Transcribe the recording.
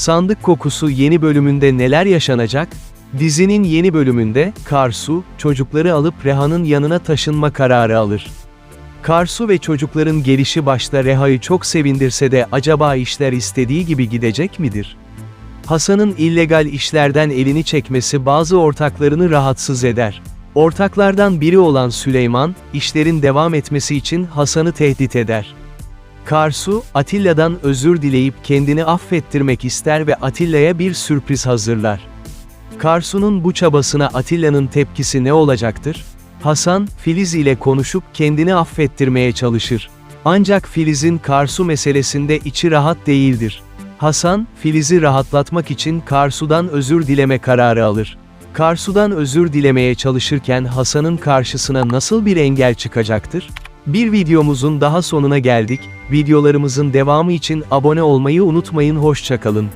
Sandık Kokusu yeni bölümünde neler yaşanacak? Dizinin yeni bölümünde, Karsu, çocukları alıp Reha'nın yanına taşınma kararı alır. Karsu ve çocukların gelişi başta Reha'yı çok sevindirse de acaba işler istediği gibi gidecek midir? Hasan'ın illegal işlerden elini çekmesi bazı ortaklarını rahatsız eder. Ortaklardan biri olan Süleyman, işlerin devam etmesi için Hasan'ı tehdit eder. Karsu, Atilla'dan özür dileyip kendini affettirmek ister ve Atilla'ya bir sürpriz hazırlar. Karsu'nun bu çabasına Atilla'nın tepkisi ne olacaktır? Hasan, Filiz ile konuşup kendini affettirmeye çalışır. Ancak Filiz'in Karsu meselesinde içi rahat değildir. Hasan, Filiz'i rahatlatmak için Karsu'dan özür dileme kararı alır. Karsu'dan özür dilemeye çalışırken Hasan'ın karşısına nasıl bir engel çıkacaktır? Bir videomuzun daha sonuna geldik. Videolarımızın devamı için abone olmayı unutmayın. Hoşçakalın.